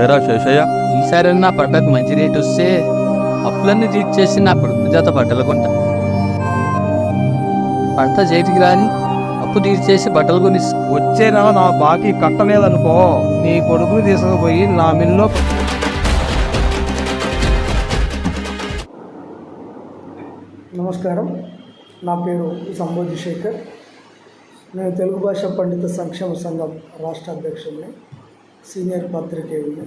ఏరా శేషయ్య? ఈసారి నా పంటకు మంచి రేట్ వస్తే అప్పులన్నీ తీర్చేసి నా కొడుకు చేత బట్టలు కొంటా. పంట చేతికి రాని అప్పు తీర్చేసి బట్టలు కొని వచ్చే నెల నా బాకీ కట్టలేదనుకో నీ కొడుకుని తీసుకుపోయి నా మిల్లో నమస్కారం. నా పేరు సంబోధి శేఖర్. నేను తెలుగు భాష పండిత సంక్షేమ సంఘం రాష్ట్ర అధ్యక్షుడిని. సీనియర్ పాత్రికేయుడిని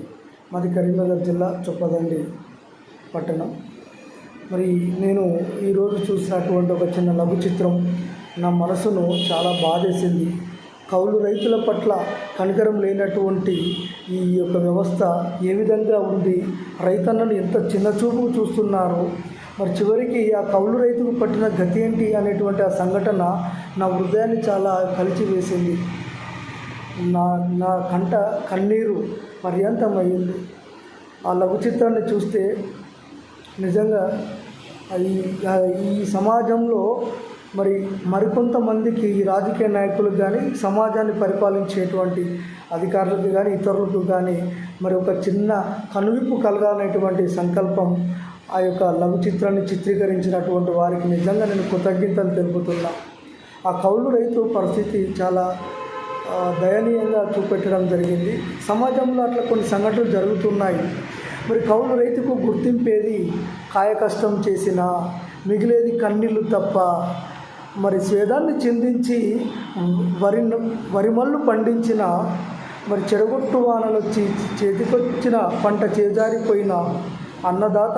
మాది కరీంనగర్ జిల్లా చొప్పదండి పట్టణం. మరి నేను ఈరోజు చూసినటువంటి ఒక చిన్న లఘు చిత్రం నా మనసును చాలా బాధేసింది. కౌలు రైతుల పట్ల కనికరం లేనటువంటి ఈ యొక్క వ్యవస్థ ఏ విధంగా ఉంది? రైతన్నను ఎంత చిన్న చూపు చూస్తున్నారు? మరి చివరికి ఆ కౌలు రైతుకు పట్టిన గతి ఏంటి అనేటువంటి ఆ సంఘటన నా హృదయాన్ని చాలా కలిచివేసింది. నా నా కంట కన్నీరు పర్యంతమైంది ఆ లఘు చిత్రాన్ని చూస్తే నిజంగా ఈ ఈ సమాజంలో మరి మరికొంతమందికి ఈ రాజకీయ నాయకులకు కానీ సమాజాన్ని పరిపాలించేటువంటి అధికారులకు కానీ ఇతరులకు కానీ మరి ఒక చిన్న కనువిప్పు కలగాలనేటువంటి సంకల్పం ఆ యొక్క లఘు చిత్రాన్ని చిత్రీకరించినటువంటి వారికి నిజంగా నేను కృతజ్ఞతలు తెలుపుతున్నా. ఆ కౌలు రైతు పరిస్థితి చాలా దయనీయంగా చూపెట్టడం జరిగింది. సమాజంలో అట్లా కొన్ని సంఘటనలు జరుగుతున్నాయి. మరి కౌలు రైతుకు గుర్తింపేది కాయ కష్టం చేసిన మిగిలేది కన్నీళ్ళు తప్ప మరి స్వేదాన్ని చిందించి వరి వరిమల్లు పండించిన మరి చెడగొట్టు వానలు వచ్చి చేతికొచ్చిన పంట చేజారిపోయిన అన్నదాత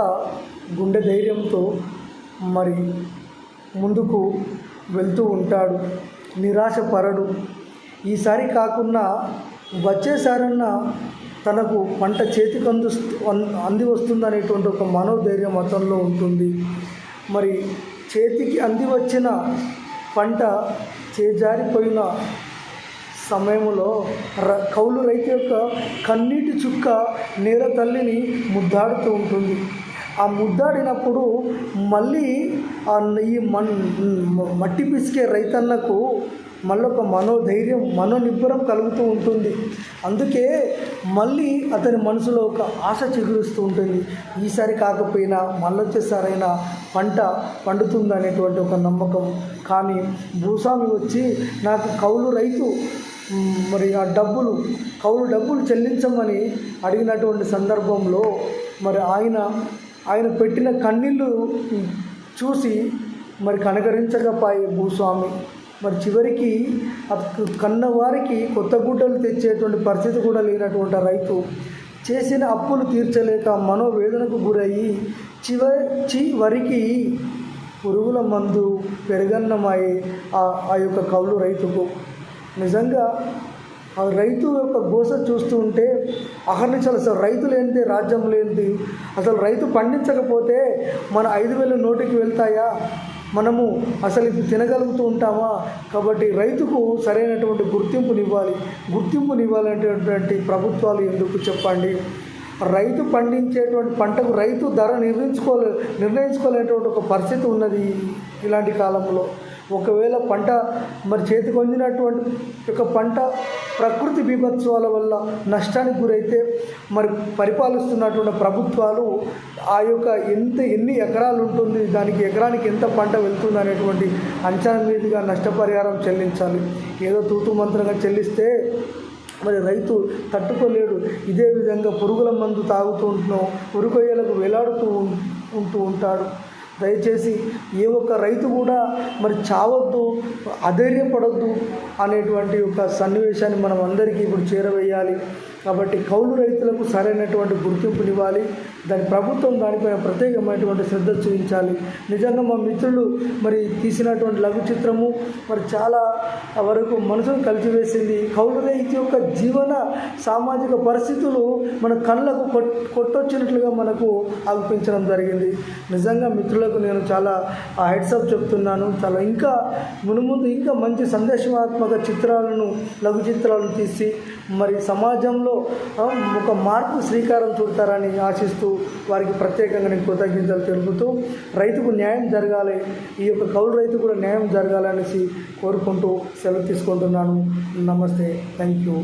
గుండె ధైర్యంతో మరి ముందుకు వెళ్తూ ఉంటాడు. నిరాశ పరడు ఈసారి కాకుండా వచ్చేసారన్న తనకు పంట చేతికి అందు అంది వస్తుందనేటువంటి ఒక మనోధైర్యం అతనిలో ఉంటుంది. మరి చేతికి అంది వచ్చిన పంట చేజారిపోయిన సమయంలో ర కౌలు రైతు యొక్క కన్నీటి చుక్క నేల తల్లిని ముద్దాడుతూ ఉంటుంది. ఆ ముద్దాడినప్పుడు మళ్ళీ ఈ మన్ మట్టి పిసికే రైతన్నకు మళ్ళీ ఒక మనోధైర్యం మనోనిబ్బరం కలుగుతూ ఉంటుంది. అందుకే మళ్ళీ అతని మనసులో ఒక ఆశ చిగురుస్తూ ఉంటుంది. ఈసారి కాకపోయినా మళ్ళొచ్చేసారైనా పంట పండుతుందనేటువంటి ఒక నమ్మకం. కానీ భూస్వామి వచ్చి నాకు కౌలు రైతు మరి ఆ డబ్బులు కౌలు డబ్బులు చెల్లించమని అడిగినటువంటి సందర్భంలో మరి ఆయన ఆయన పెట్టిన కన్నీళ్ళు చూసి మరి కనకరించకపోయే భూస్వామి. మరి చివరికి కన్నవారికి కొత్త గుడ్డలు తెచ్చేటువంటి పరిస్థితి కూడా లేనటువంటి రైతు చేసిన అప్పులు తీర్చలేక మనోవేదనకు గురయ్యి చివ చివరికి పురుగుల మందు పెరగన్నమాయే ఆ ఆ యొక్క కవులు రైతుకు. నిజంగా ఆ రైతు యొక్క గోస చూస్తూ ఉంటే అహర్నిశలు అసలు రైతు లేనిది రాజ్యం లేనిది. అసలు రైతు పండించకపోతే మన ఐదు వేలు నోటికి వెళ్తాయా? మనము అసలు ఇది తినగలుగుతూ ఉంటామా? కాబట్టి రైతుకు సరైనటువంటి గుర్తింపునివ్వాలి. గుర్తింపునివ్వాలనేటువంటి ప్రభుత్వాలు ఎందుకు చెప్పండి? రైతు పండించేటువంటి పంటకు రైతు ధర నిర్ణయించుకోలే నిర్ణయించుకోలేటువంటి ఒక పరిస్థితి ఉన్నది ఇలాంటి కాలంలో. ఒకవేళ పంట మరి చేతికి వందినటువంటి యొక్క పంట ప్రకృతి బీభత్సవాల వల్ల నష్టానికి గురైతే మరి పరిపాలిస్తున్నటువంటి ప్రభుత్వాలు ఆ యొక్క ఎంత ఎన్ని ఎకరాలు ఉంటుంది దానికి ఎకరానికి ఎంత పంట వెళ్తుంది అనేటువంటి అంచనా మీదుగా నష్టపరిహారం చెల్లించాలి. ఏదో తూతు మంత్రంగా చెల్లిస్తే మరి రైతు తట్టుకోలేడు. ఇదే విధంగా పురుగుల మందు తాగుతూ ఉంటున్నాం ఉరుకొయ్యలకు వేలాడుతూ ఉంటూ ఉంటాడు. దయచేసి ఏ ఒక్క రైతు కూడా మరి చావద్దు అధైర్యపడద్దు అనేటువంటి ఒక సన్నివేశాన్ని మనం అందరికీ ఇప్పుడు చేరవేయాలి. కాబట్టి కౌలు రైతులకు సరైనటువంటి గుర్తింపునివ్వాలి దాని ప్రభుత్వం దానిపైన ప్రత్యేకమైనటువంటి శ్రద్ధ చూపించాలి. నిజంగా మా మిత్రులు మరి తీసినటువంటి లఘు చిత్రము మరి చాలా వరకు మనసును కలిసివేసింది. కౌలు రైతు యొక్క జీవన సామాజిక పరిస్థితులు మన కళ్ళకు కొట్టొచ్చినట్లుగా మనకు ఆగుపించడం జరిగింది. నిజంగా మిత్రులకు నేను చాలా హెడ్సప్ చెప్తున్నాను. చాలా ఇంకా మునుముందు ఇంకా మంచి సందేశాత్మక చిత్రాలను లఘు చిత్రాలను తీసి మరి సమాజంలో ఒక మార్పు శ్రీకారం చుడతారని ఆశిస్తూ వారికి ప్రత్యేకంగా నేను కృతజ్ఞతలు తెలుపుతూ రైతుకు న్యాయం జరగాలి ఈ యొక్క కౌలు రైతు కూడా న్యాయం జరగాలనేసి కోరుకుంటూ సెలవు తీసుకుంటున్నాను. నమస్తే. Thank you